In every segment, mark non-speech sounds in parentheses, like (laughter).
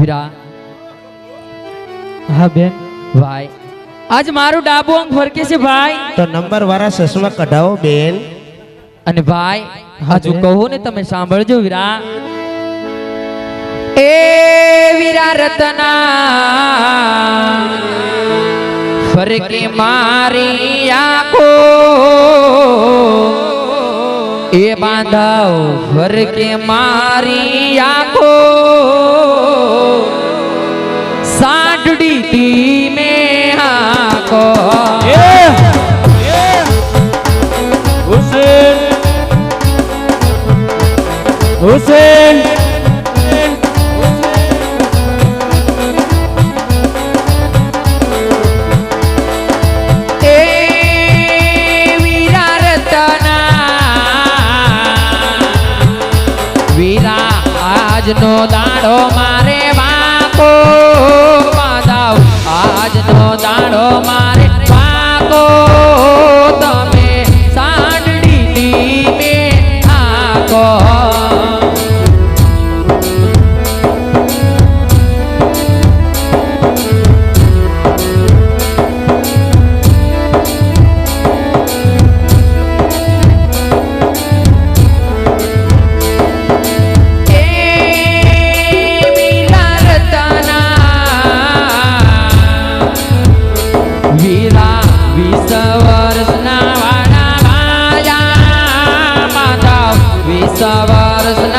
વીરા હા બેન. ભાઈ. આજ મારું ડાબુ અંગ ફરકે છે ભાઈ. તો નંબર વાળા ચશ્મા કઢાવો બેન. અને ભાઈ હજુ કહો કહું ને તમે સાંભળજો વીરા. એ વીરા રતના ફરકે મારી આંખો. એ બાંધાવ ફરકે મારી આખો. સાંઢડી આખો. આંખો હુસેન. હુસેન. આજનો દાડો મારે વાકો માધવ આજનો દાડો મારે માધવ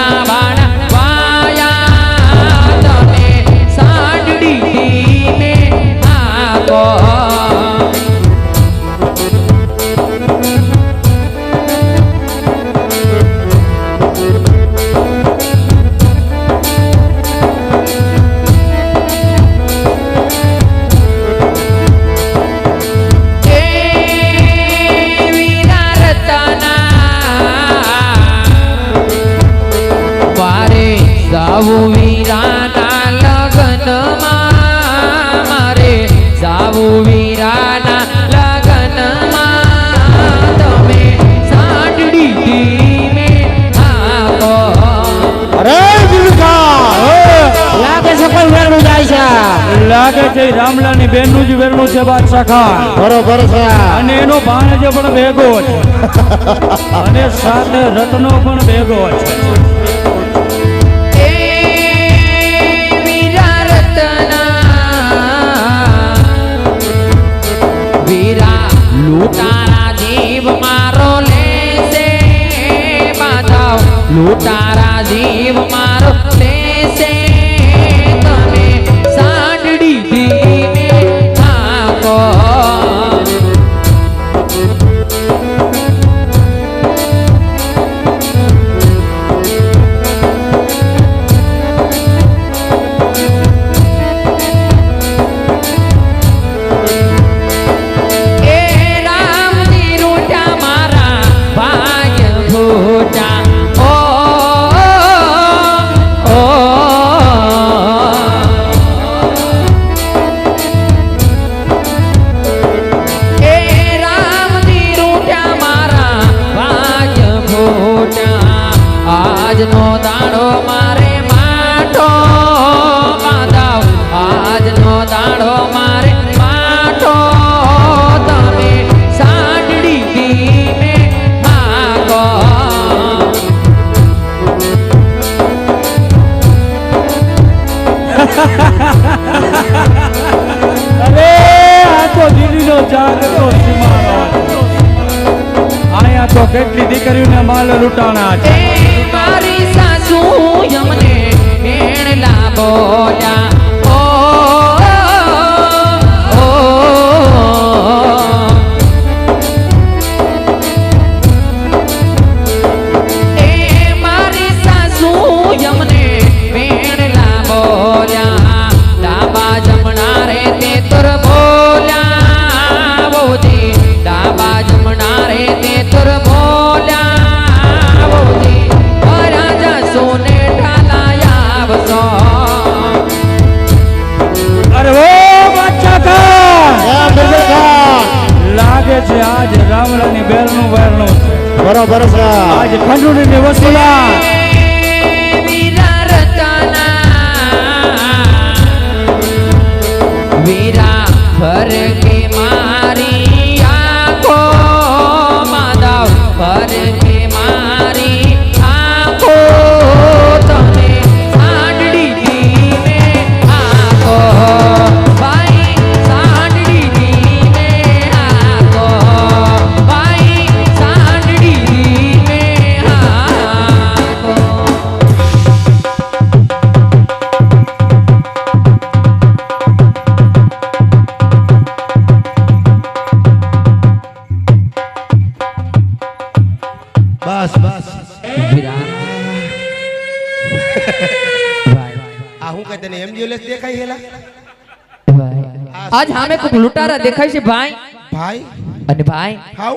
લાગે છે રામલાની બેનનું જ વેરણું છે બાદશાહ ખાન. બરોબર છે. અને એનો ભાણેજ પણ ભેગો છે. અને સાથે રત્નો પણ ભેગો છે. વીરા રતના વીરા લૂંટારા જીવ મારો લેશે માધવ લૂંટારા જીવ મારો લેશે. લૂંટાણા છે ફરકે માં આજ સામે કોક લૂંટારા દેખાય છે ભાઈ? ભાઈ? અને ભાઈ હાઉ?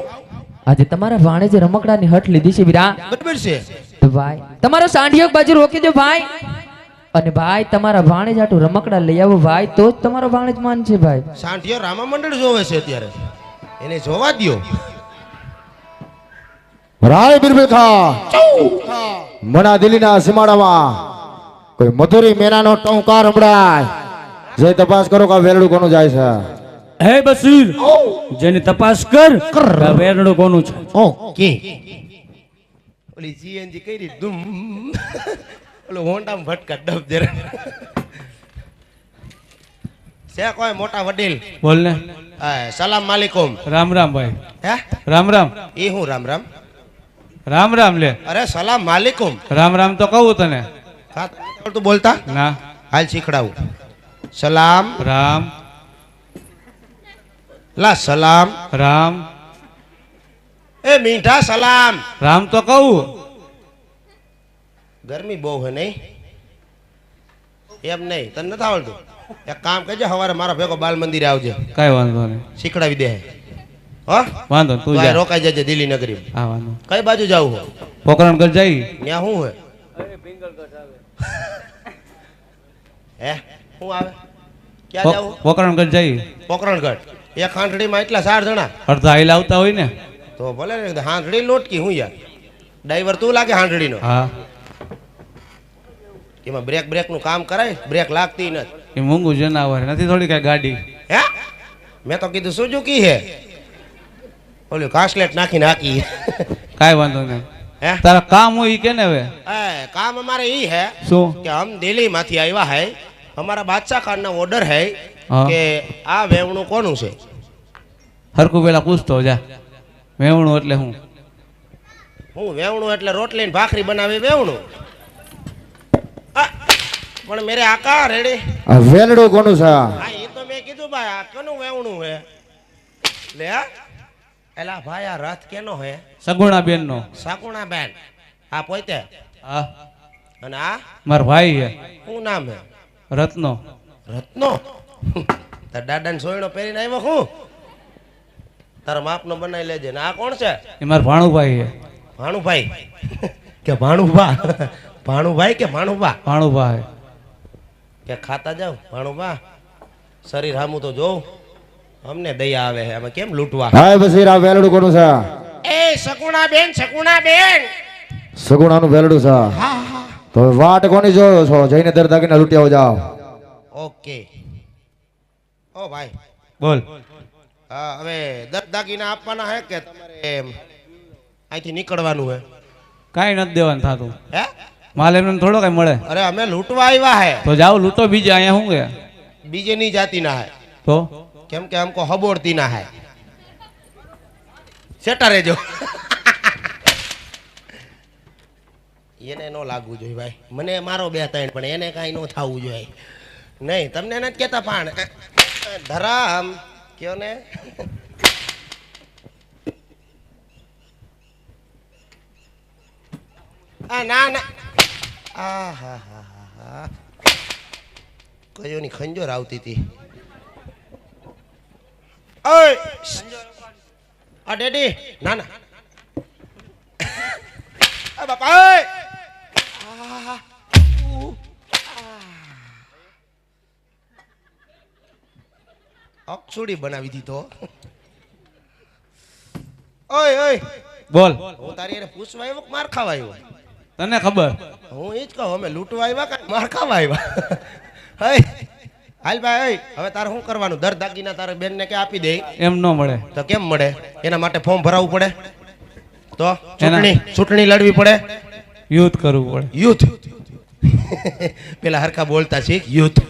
આજે તમારા ભાણેજે રમકડાની હટ લીધી છે વીરા. બરાબર છે. તો ભાઈ તમારો સાંઢિયો બાજુ રોકી દો ભાઈ. અને ભાઈ તમારા ભાણેજ જાટું રમકડા લઈ આવો ભાઈ. તો જ તમારો ભાણેજ માન છે ભાઈ. સાંઢિયો રામા મંડળ જોવે છે અત્યારે. એને જોવા દ્યો. રાય બિરબેખા મના દિલ્હીના સીમાડામાં કોઈ મધુરી મેનાનો ટોંકાર સંભળાય જે તપાસ કરો કે આ વેરડું કોનું જાય છે? હે બસીર જેની તપાસ કર કે વેરડું વેરણું કોનું છે? ઓકે. ઓલી જીએનજી કઈ દુમ ધૂમ. ઓલો હોન્ડામાં ભટકા ડબ જરા. છે કોઈ મોટા વડીલ? બોલ ને. હા, સલામ માલિકુમ. રામ રામ ભાઈ. હે? રામ રામ. એ હું રામ રામ? રામ રામ લે. અરે સલામ માલિકુમ. રામ રામ તો કહું તને. હા, તું બોલતા? ના. હાલ શીખડાવું. સલામ રામ લા સલામ રામ એ મીઠા સલામ રામ તો કહું ગરમી બહુ હે નહીં એમ નહીં તને નથી આવડતું એક કામ કરજે સવારે મારા ભેગો બાલ મંદિરે આવજે કઈ વાંધો નહીં શીખડાવી દે હો વાંધો તું જા રોકાઈ જજે દિલ્હી નગરી હા વાંધો કઈ બાજુ જાવું હો પોકરણગઢ જઈ ત્યાં શું હે હે શું આવે? ક્યાં જાવું પોકરણગઢ જઈ પોકરણગઢ એક ખાંડડીમાં એટલા ચાર જણા? અડધા આઈલ આવતા હોય ને. તો ભલે ને હાંડડી લોટકી હું યાર. ડ્રાઈવર તું લાગે હાંડડીનો? હા. એમાં બ્રેક બ્રેકનું કામ કરાય? બ્રેક લાગતી નથી. એ મૂંગું જનાવર નથી થોડી કઈ ગાડી. હે? મેં તો કીધું સુઝુકી હે? ઓલું કાસલેટ નાખી નાખી કાઈ વાંધો નહીં. હે? તારા કામ હોય કે ને હવે? એ, કામ અમારે ઈ હે શું? કે હમ દિલ્હી માંથી આવ્યા હે અમારા બાદશાહ ખાન ના ઓર્ડર હે. કે આ વેવણું કોનું છે? હરકું પેલા પૂછતો જા. વેવણું એટલે હું? હું વેવણું એટલે રોટલી ને ભાખરી બનાવી વેવણું? પણ મેરે આકા રેડી? આ કોનું છે? હા એ તો મેં કીધું ભાઈ આ કોનું વેવણું હે? લે. એલા ભાઈ આ રથ કેનો હે? સગુણા બેન નો સગુણા બેન આ પોતે? હા. અને આ? માર ભાઈ હે. શું નામ હે? રત્નો. રત્નો? તાર દાદાને સોયણો પહેરીને આવ્યો હું? તારા માપનો બનાવી લેજે. ને આ કોણ છે? એ મારા ભાણુભાઈ છે. ભાણુભાઈ? કે ભાણુભા? ભાણુભાઈ કે ભાણુભા? ભાણુભાઈ કે ખાતા જાવ ભાણુભા? શરીર હામું તો જોઉં. અમને દયા આવે છે. અમે કેમ લૂંટવા? હાય બસીર આ વેલડું કોનું છે? એ સગુણા બેન સગુણા બેન સગુણાનું વેલડું છે તો વાટ કોની જોયો છો? જઈને દર દાગીના લૂંટ્યાઓ જાઓ. ઓકે. ઓ ભાઈ. બોલ. હા હવે દર દાગીના આપવાના હે કે તમારે અહીંથી નીકળવાનું હે? કાઈ નથી દેવાનું થાતું. હે? માલ એમને થોડો કઈ મળે. અરે અમે લૂંટવા આવ્યા હે. તો જાઓ લૂંટો બીજે અહીંયા શું કે? બીજે ની જાતી ના હે. તો? કેમ કે આમકો હબોડતી ના હે. સેટા રહેજો. એને નો લાગવું જોઈએ ભાઈ. મને મારો બે ત્રણ, પણ એને કાંઈ ન થવું જોઈએ. નહીં, તમને નથી કહેતા પણ, ધરામ, કયો ને? ના ના. આ, હા હા હા હા. કયોની ખંજોર આવતી હતી? આ ડેડી, ના ના. બાપા અક્ષુડી બનાવી દીધો. ઓય ઓય. બોલ. હું તારી એને પૂછવા આવ્યો કે માર ખાવા આવ્યો? તને ખબર? હું એ જ કહું અમે લૂંટવા આવ્યા કે માર ખાવા આવ્યા? હય હાલ ભાઈ હવે તારે શું કરવાનું? દર દાગીના તારે બેનને કે આપી દે? એમ ન મળે. તો કેમ મળે? એના માટે ફોર્મ ભરાવવું પડે? તો ચૂંટણી ચૂંટણી લડવી પડે? યુદ્ધ કરવું પડે. યુદ્ધ? (laughs) પેલા હરખા બોલતા શીખ યુદ્ધ.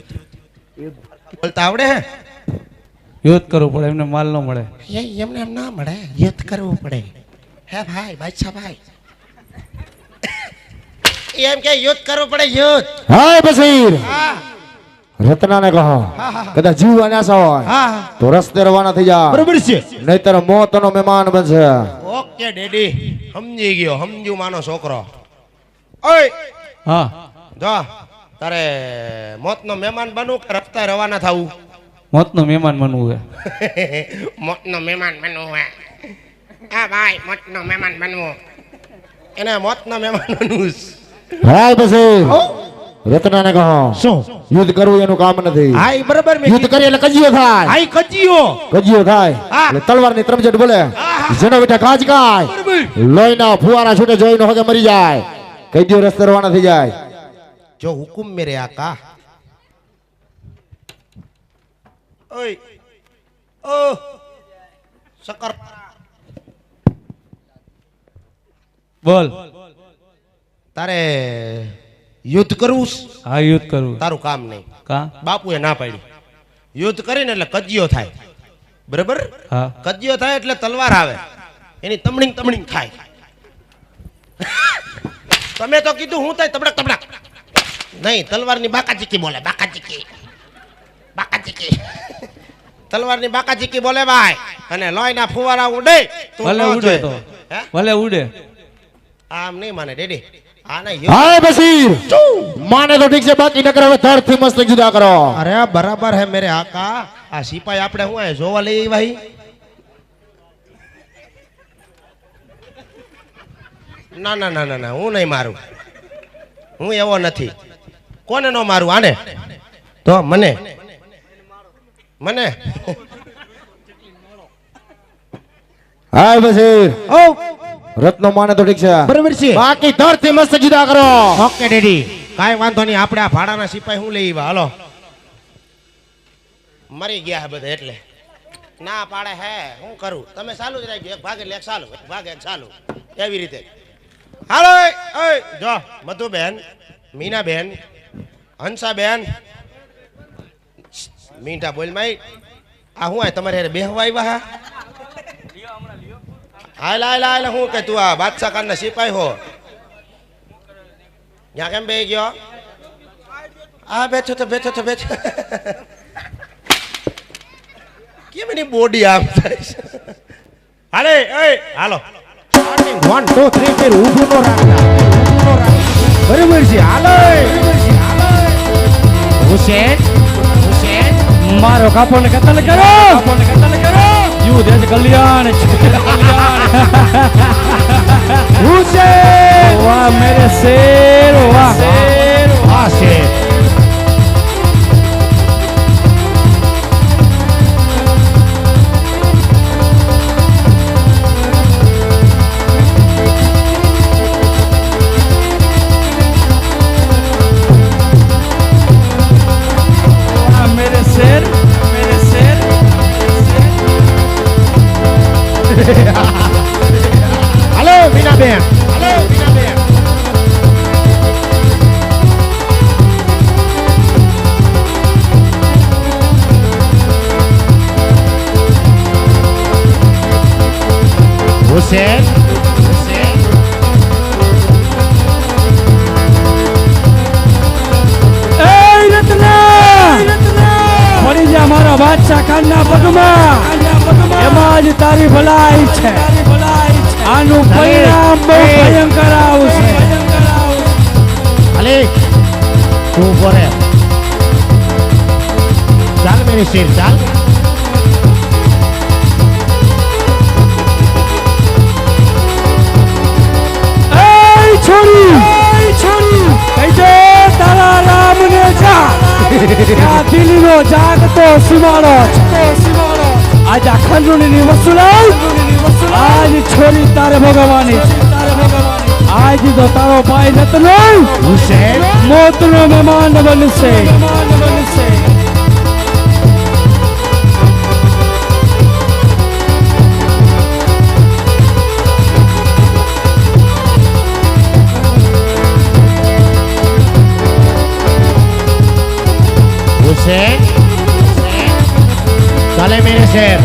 બોલતા આવડે હે? યુદ્ધ કરવું પડે એમને માલ ન મળે. એમને એમ ના મળે યુદ્ધ કરવું પડે. હે ભાઈ બાદશાહ ભાઈ. એમ કે યુદ્ધ કરવું પડે યુદ્ધ. હાય બસીર હા. રત્નાને કહો કદાચ જીવવા નાસા હોય તો રસ્તે રવાના થઈ જા. બરોબર છે. નહીતર મોતનો મહેમાન બનશે. Okay daddy. સમજી ગયો સમજુ માનો છોકરો. ઓય. હા. જો તારે મોતનો મહેમાન બનવું કે રસ્તે રવાના થવું? મોતનો મહેમાન બનવું હે. (laughs) મોતનો મહેમાન બનવું હે. હા ભાઈ મોતનો મહેમાન બનવું. એને મોતનો મહેમાન બનવું. હાય પછી. રત્નાને કહો. શું? યુદ્ધ કરવું એનું કામ નથી. હાઈ બરાબર મે યુદ્ધ કરી એટલે કજિયો થાય. હાઈ કજિયો. કજિયો થાય. હા. એટલે તલવારની ત્રમજટ બોલે. જેનો બેટા કાજ કાય લોહીના ફુવારા છૂટે જોઈને હોગે મરી જાય. કઈ દિવસ રસ્તે રવાના થઈ જાય. જો હુકુમ મેરે આકા ઓય ઓ સકર બોલ. તારે યુદ્ધ કરવું છે? હા યુદ્ધ કરવું તારું કામ નહીં. કા? બાપુએ ના પાડી. યુદ્ધ કરીને એટલે કજિયો થાય. બરાબર? હા. કજિયો થાય એટલે તલવાર આવે. એની તમણીંગ તમણીંગ થાય. તમે તો કીધું હું થાય તબડક તબડક. નહીં તલવારની બાકા ચીકી બોલે બાકા ચીકી બાકા ચીકી તલવારની બાકા ચીકી બોલે ભાઈ? અને લોહીના ફુવારા ઉડે. ભલે ઉડે તો. હે? ભલે ઉડે. આમ નહીં માને ડેડી. હાય બસીર માને તો ઠીક છે બાકી નકર હવે ધડથી મસ્ત જુદા કરો. અરે બરાબર હે મેરે આકા. આ સિપાઈ આપણે હું આયા જોવા લઈ ભાઈ ના ના ના ના ના હું નહીં મારું. હું એવો નથી. કોને નો મારું આને? તો મને મને? હાય બસીર ઓ. રત્નો માને તો ઠીક છે. બરાબર છે. બાકી થી મસ્ત જુદા કરો. Okay daddy. કાઈ વાંધો નહીં આપણે આ ભાડાના સિપાઈ હું લઈ હાલો. મરી ગયા હે બધા એટલે. ના પાડે હે હું કરું? તમે ચાલુ જ રાખજો. એક ભાગ એટલે એક ચાલુ. એક ભાગ એક ચાલુ. એવી રીતે. હાલો એ, બેન જો મધુબેન મીનાબેન હંસાબેન મીંઠા બોલ માઈ આ હું આ તમારે હારે બેહવા આવ્યા હા? હાલ હાલ હાલ હું કે તું આ બાદશાહ કાનના સિપાહી હો. ત્યાં કેમ બે ગયો? આ બેઠો તો બેઠો તો બેઠો. કેમ એની બોડી આમ થાય છે? હાલે એ હાલો. વન ટુ થ્રી ફેર ઊભું નો રાખતા. બરાબર છે હાલે. હુસેન. હુસેન મારો કાપોને કતલ કરો કાપોને કતલ કરો યુદ્ધ જ કલ્યાણ છે કલ્યાણ હુસેન વાહ મેરે શેર વાહ શેર વાહ પગમાં એમાં જ તારી ભલાઈ છે. આનું પરિણામ બહુ ભયંકર આવશે. અલે તું બોરે ચાલ મેરી શેર ચાલ. એ આ દિલ્હીનો જાગતો સીમાડો છે આજ આ ખંડુની વસૂલાઈ આજ છોરી તારે ભોગવવાની છે આજ તો તારો ભાઈ નતનો ચાલે મેરે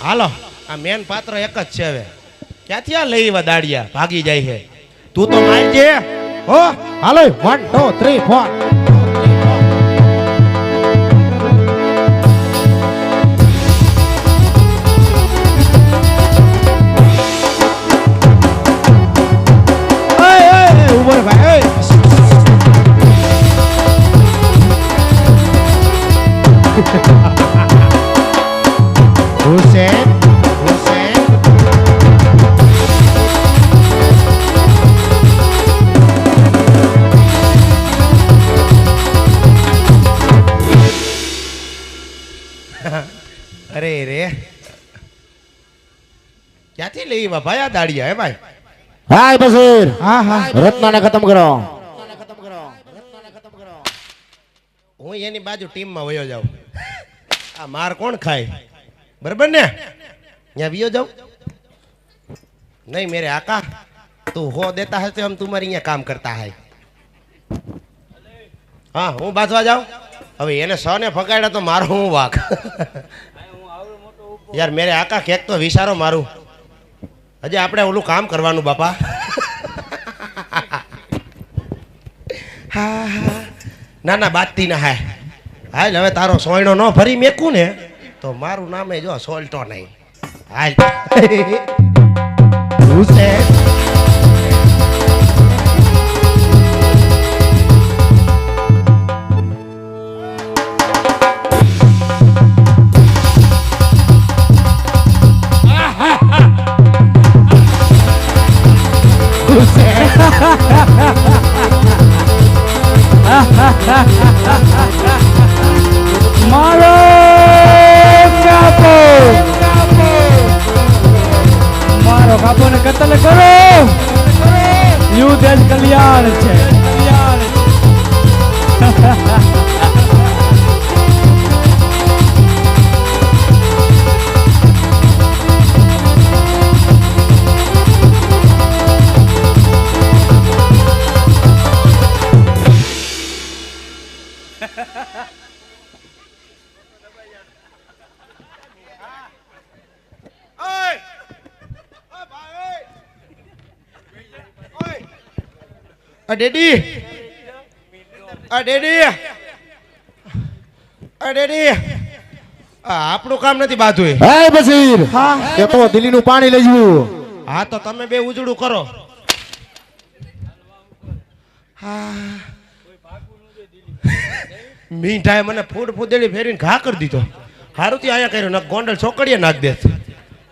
હાલો આ મેન પાત્ર એક જ છે હવે. ક્યાંથી આ લઈ એવા દાડિયા? ભાગી જાય છે. તું તો મારજે હો હાલો વન ટુ થ્રી ફોર લઈ ભાઈ દાડિયા હે ભાઈ? હાય બસીર. હા હા. રત્નાને ખતમ કરો. હું એની બાજુ ટીમમાં વયો જાઉં. આ માર કોણ ખાય? બરાબર ને? ત્યાં વિયો જાઉં? નહીં મેરે આકા. તું હો દેતા હશે હમ તુમારી અહીંયા કામ કરતા હૈ. હા હું બાજવા જાઉં? હવે એને સને ફગાડ્યા તો મારો હું વાક યાર મેરે આકા કેક તો વિચારો મારું. હજી આપણે ઓલું કામ કરવાનું, બાપા. હા હા. ના ના બાતી ના હા હાલ, હવે તારો સોયણો ન ફરી મેકું ને, તો મારું નામે જો સોલ્ટો નહીં. હાલ. (laughs) યુદ્ધ જ કલ્યાણ છે. આ ડેડી. આ ડેડી. આ ડેડી. આપણું કામ નથી બાધું હાય બસીર. એ તો દિલ્હીનું પાણી લઈ જવું. હા તો તમે બે ઉજળું કરો. હા. મીઠાએ મને ફૂડ ફૂદેલી ફેરીને ઘા કરી દીધો. હારું થી આયા કર્યું ન ગોંડલ છોકરીએ નાખ દે.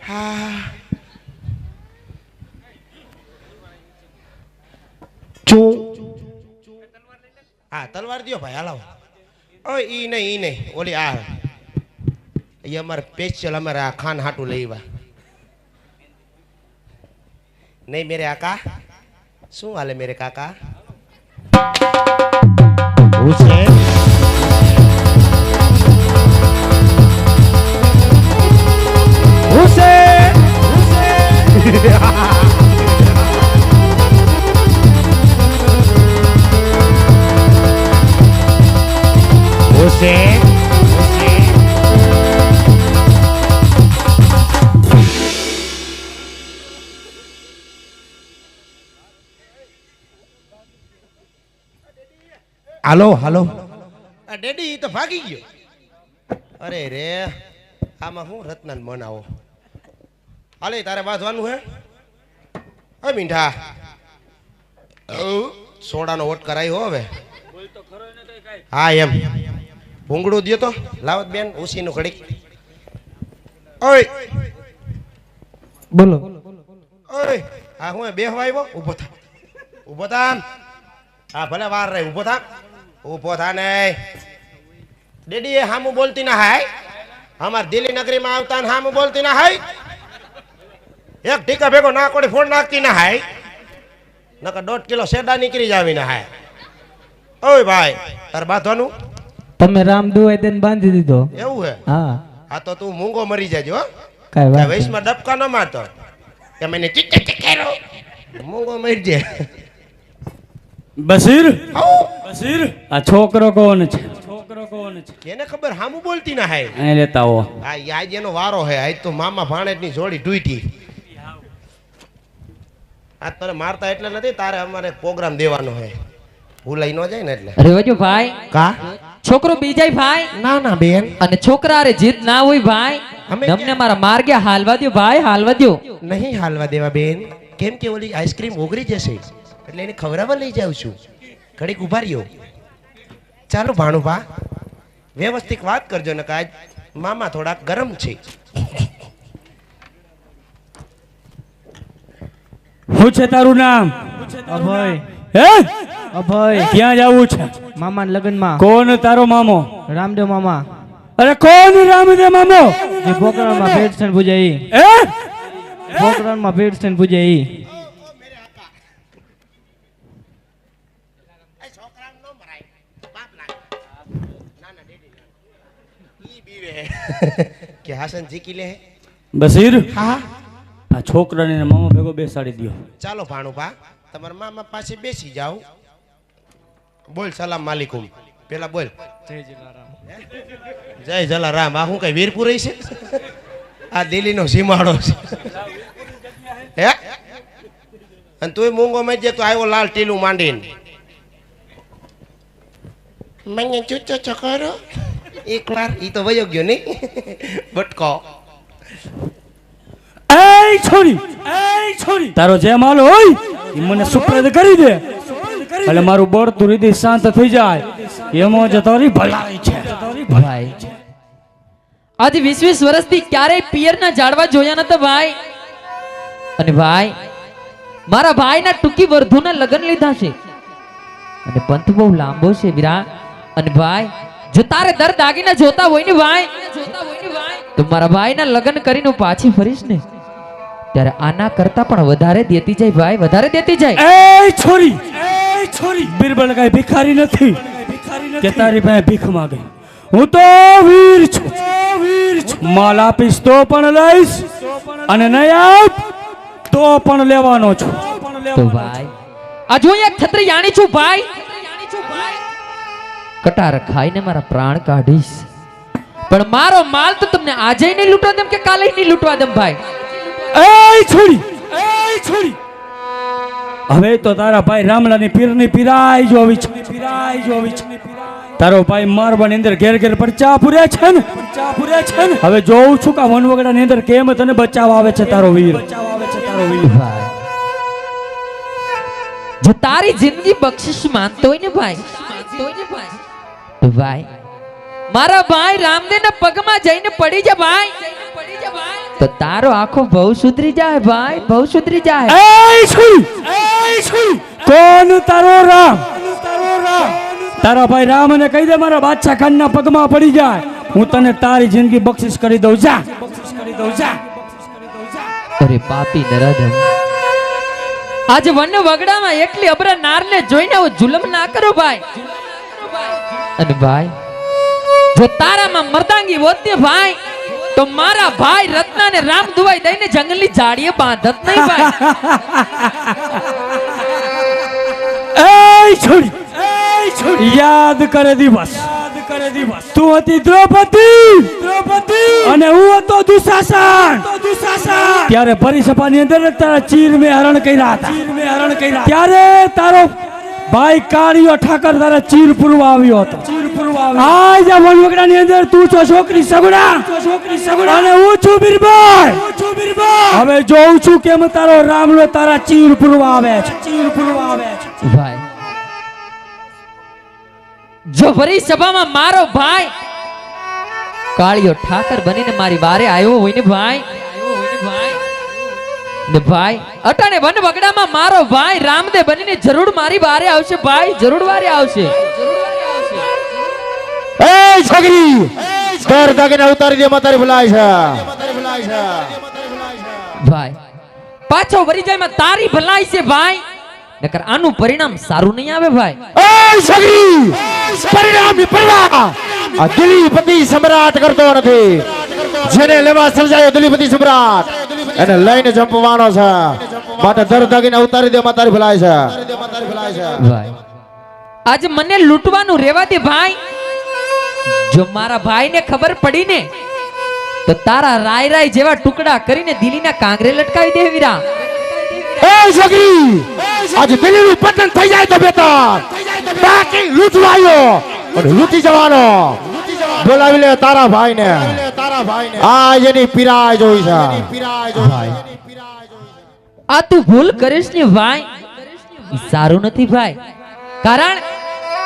હા. ચું. હા તલવાર દો ભાઈ હાલાવો ઓ ઈ નહીં ઈ નહીં ઓલી આ એ અમારે સ્પેશિયલ અમારે આ ખાન હાટું લઈવા નહીં મેરે આકા શું હાલે મેરે કાકા? હુસેન હુસેન હુસેન હાલો હાલો. આ ડેડી તો ભાગી ગયો. અરે રે આમાં હું રત્નાન મનાવો? હાલે તારે બાંધવાનું હે? અ મીંઢા? સોડાનો વોટ કરાય હો હવે. હા એમ. ભૂંગળું દ્યો તો. લાવત બેન ઉસીનું ઘડીક. ઓય! બોલો. ઓય! હા હું બેહવા આવ્યો? ઊભો થા. ઊભો થા હા ભલે વાર રહે ઊભો થા ઊભો થા ને. ડેડી એ હામું બોલતી ના હાય. અમાર દિલ્હી નગરીમાં આવતા ને હામું બોલતી ના હાય. એક ટીકા ભેગો ના કોડી ફોન નાખતી ના હાય. નકર દોઢ કિલો સેડા નીકળી જાવી ના હાય. ઓય ભાઈ તાર બાંધવાનું? તમે રામ દુવાઈ દેન બાંધી દીધો. એવું હે? હા. આ તો તું મૂંગો મરી જાજો હો. કાંઈ વાત નહીં. વૈશમાં ડબકા ન મારતો. કે મને ચીક ચીક કર્યો. મૂંગો મરી જાય. બસીર? બસીર? આ છોકરો કોણ છે? છોકરો કોણ છે? એને ખબર હામું બોલતી ના હાય. અહીં લેતા આવો. આ આજ એનો વારો હે આજ તો મામા ભાણેજની જોડી ટૂટી આ તને મારતા એટલે નથી તારે અમારે પ્રોગ્રામ દેવાનો હે. ભૂલાઈ ન જાય ને એટલે. ભાઈ. કા? છોકરો બીજાય ભાઈ? ના ના બેન. અને છોકરા અરે જીત ના હોય ભાઈ? અમે અમને મારા માર્ગે હાલવા દ્યો ભાઈ હાલવા દ્યો. નહીં હાલવા દેવા બેન. કેમ કે ઓલી આઈસ્ક્રીમ ઓગળી જશે? એટલે એને ખવડાવવા લઈ જાઉં છું. ઘડીક ઊભા રહ્યો. ચાલો ભાણુભા વ્યવસ્થિત વાત કરજો ને આજ મામા થોડાક ગરમ છે. શું છે તારું નામ? અભય. હે? અભય. ક્યાં જવું છે? મામાના લગ્નમાં. કોણ તારો મામો? રામદેવ મામા. અરે કોણ રામદેવ મામો? જે પોકરણમાં ભેટ છે પૂજાઈ. પૂજે ઈ હે? પોકરણમાં ભેટ છે ને કે હાસન જીકી લે બસીર? હા આ છોકરાને મામા ભેગો બેસાડી દ્યો. ચાલો ભાણુભા તમારા મામા પાસે બેસી જાઓ. બોલ સલામ માલિકુમ. પેલા બોલ. જય જલારામ. આ હું કઈ વીરપુર છે આ દિલ્હીનો સીમાડો છે. હે? અને તું મૂંગો મેં જે તો આવ્યો લાલ ટીલું માંડીને. મને ચૂચો ચકરો એક વાર ઈ તો વયો ગયો નહીં. બટકો. એ છોરી એ છોરી. તારો જે માલ હોય એ મને સુપ્રદ કરી દે. એટલે મારું બળતું હૃદય શાંત થઈ જાય. એમાં જ તારી ભલાઈ છે. ભાઈ આજે વીસ વીસ વર્ષથી ક્યારેય પિયરના ઝાડવા જોયા નતા ભાઈ. અને ભાઈ મારા ભાઈના ટૂંકી વર્ધુના લગ્ન લીધા છે. અને પંથ બહુ લાંબો છે વિરા અને ભાઈ જો તારે દર દાગીના જોતા હોય ને ભાઈ તો મારા ભાઈના લગ્ન કરીને હું પાછી ફરીશ ને. ત્યારે આના કરતા પણ વધારે દેતી જાય ભાઈ વધારે દેતી જાય. એ છોરી! એ છોરી! બિરબલ કઈ ભિખારી નથી. કે તારી ભાઈ ભીખ માંગે. હું તો વીર છું. વીર છું. માલ આપીશ તો પણ લઈશ. અને નહીં આપ તો પણ લેવાનો છું. તો ભાઈ આ જો એક છત્રી જાણી છું ભાઈ. કટાર ખાઈને મારા પ્રાણ કાઢીશ. પણ મારો માલ તો તમને આજે નહીં લૂંટવા દેમ કે કાલે નહીં લૂંટવા દેમ ભાઈ? એ છોડી! એ છોડી! હવે તો તારા ભાઈ રામલાની પીરની પીરાઈ જોવી છે પીરાઈ જોવી છે. તારો ભાઈ મારવાની અંદર ઘેર ઘેર પરચા પૂર્યા છે ને? પરચા પૂર્યા છે ને? હવે જોઉં છું કે વનવગડાની અંદર કેમ તને બચાવ આવે છે તારો વીર. બચાવ આવે છે તારો વીર. ભાઈ જો તારી જિંદગી બક્ષિસ માનતો હોય ને ભાઈ? માનતો હોય ને ભાઈ? ભાઈ. મારા ભાઈ રામદેવના પગમાં જઈને પડી જા ભાઈ. પડી જા ભાઈ તો તારો આખો બહુ સુધરી જાય ભાઈ બહુ સુધરી જાય. કોણ તારો રામ? તારો તારા ભાઈ રામ અને કહી દે મારા બાદશાહ ખાનના પગમાં પડી જાય. હું તને તારી જિંદગી બક્ષિસ કરી દઉં. જા! કરી દઉં જા અરે પાપી નરાધમ. આજે વન વગડામાં એકલી અબરા નારને જોઈને જુલમ ના કરો ભાઈ. અને ભાઈ જો તારામાં મર્દાંગી હોતી ભાઈ તો મારા ભાઈ રત્નાને રામ દુવાઈ દઈને જંગલી જાડીએ બાંધત નહીં ભાઈ. એ છોડી એ છોડી. યાદ કરે દિવસ. યાદ કરે દિવસ. તું હતી દ્રૌપદી. દ્રૌપદી. અને હું હતો દુશાસન. દુશાસન. ત્યારે પરિસભાની અંદર તારા ચીર મે હરણ કર્યા હતા. ચીર મે હરણ કર્યા ત્યારે તારો ભાઈ કાળીઓ ઠાકર તારા ચીર પૂરવા આવ્યો હતો. ચીર પૂરવા આજ આ વનવગડાની અંદર તું છો છોકરી સગુણા છોકરી સગુણા અને હું છું બીરબાઈ. હું છું બીરબાઈ. હવે જોઉં છું કેમ તારો રામલો તારા ચીર પૂરવા આવે છે. ચીર પૂરવા આવે છે. ભાઈ જો ભરી સભામાં મારો ભાઈ કાળીઓ ઠાકર બનીને મારી વારે આવ્યો હોય ને ભાઈ ભાઈ અટાણે વન બગડામાં મારો ભાઈ રામદેવ બનીને જરૂર મારી બારે આવશે ભાઈ જરૂર વારે આવશે. એ છોકરી ઘર દાગીને ઉતારી દે માતારી ભલાય છે. ભાઈ પાછો વરી જાય માં તારી ભલાઈ છે ભાઈ. નકર આનું પરિણામ સારું નહીં આવે ભાઈ. એ છોકરી પરિણામ પરવા. આ દિલીપતિ સમ્રાટ કરતો નથી. જેને લેવા સર્જાયો દિલીપતિ સમ્રાટ. એને લઈને જંપવાનો છે. માટે દર દાગીને ઉતારી દે માતારી ભલાય છે. ભાઈ આજે મને લૂંટવાનું રેવા દે ભાઈ. જો મારા ભાઈને ખબર પડી ને તો તારા રાય રાય જેવા ટુકડા કરીને દિલ્હીના કાંગરે લટકાવી દે વીરા. એ સગરી આજે દિલ્હીનું પતન થઈ જાય તો બેતર બાકી લૂંટવાયો અને લૂંટી જવાનો. બોલાવી લે તારા ભાઈને. તારા ભાઈને. આ એની પીરાય જોઈ છે. ભાઈ. આ તું ભૂલ કરીશ ને ભાઈ. સારું નથી ભાઈ. કારણ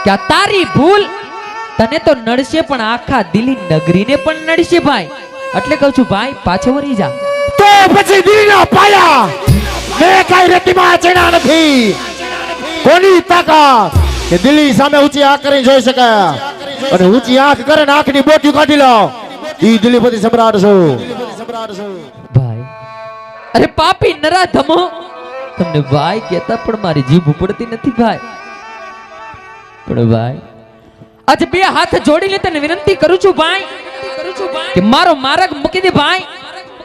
કે તારી ભૂલ તને તો નડશે પણ આખા દિલ્હી નગરીને પણ નડશે ભાઈ. એટલે કહું છું ભાઈ પાછો વળી જા. તો પછી દિલ્હીના પાયા મે કઈ રેતીમાં ચડ્યા નથી. કોની તાકાત કે દિલ્હી સામે ઊંચી આ કરીને જોઈ શકે? અને ઊંચી આંખ કરે ને આંખની બોટી કાઢી લો ઈ દિલીપતિ સમ્રાટ છો. ભાઈ અરે પાપી નરા ધમો તમને ભાઈ કહેતા પણ મારી જીભ ઉપડતી નથી ભાઈ. પણ ભાઈ આજે બે હાથ જોડીને તને વિનંતી કરું છું ભાઈ કે મારો માર્ગ મૂકી દે ભાઈ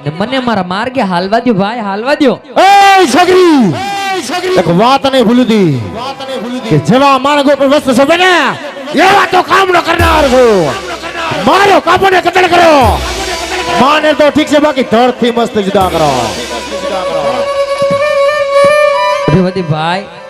ને મને મારા માર્ગે હાલવા દો ભાઈ હાલવા દો એ છોકરી એક વાત નહીં ભૂલતી કે જેવા માર્ગો પર વસ્તુ છે ને એવા તો કામ ન કરનાર છો. મારો કાપોને કતલ કરો. માને તો ઠીક છે બાકી ધડથી મસ્ત જુદા કરો. ભાઈ